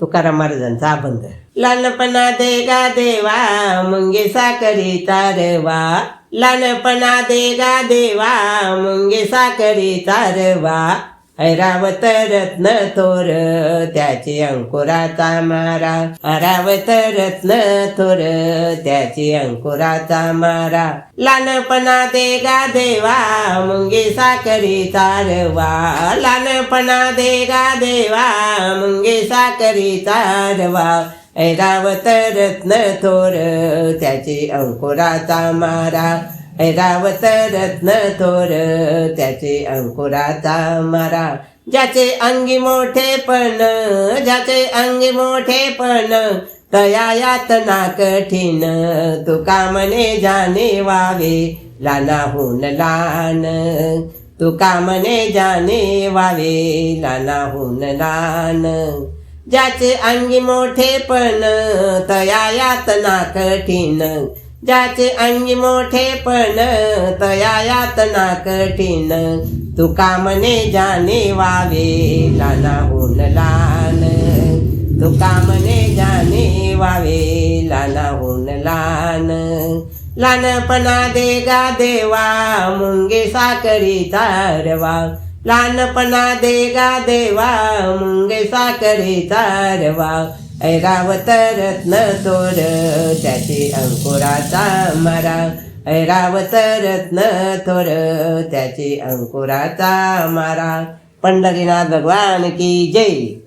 तुकाराम महाराजांचा अभंग लहानपणा दे गा देवा मुंगे साकरी तारवा. लहानपणा दे गा देवा मुंगे साकरी तारवा. ऐरावत रत्न थोर त्याची अंकुराचा मारा. ऐरावत रत्न थोर त्याची अंकुराचा मारा. लहानपणा दे गा देवा मुंगी साकरी तारवा लहानपणा दे गा देवा मुंगी साकरी तारवा ऐरावत रत्न थोर त्याची अंकुराचा मारा. ऐरावत रत्न थोर त्याचे अंकुराचा मारा ज्याचे अंगी मोठेपण ज्याचे अंगी मोठे पण तया यातना कठीण तुका म्हणे जाणे वावे लानाहून लान. तुका म्हणे जाणे वावे लानाहून लान. ज्याचे अंगी मोठे पण तया यातना कठीण ज्याचे अंगी मोठेपण तया यातना कठीण. तुका म्हणे जाने वावे लानाहून लान तुका म्हणे जाने वावे लानाहून लान लहानपणा दे गा देवा मुंगे साकरी तारवा लहानपणा दे गा देवा मुंगे साकरी तारवा ऐरावत रत्न थोर त्याची अंकुराचा मारा. ऐरावत रत्न थोर त्याची अंकुराचा मारा. पंढरीनाथ भगवान की जय.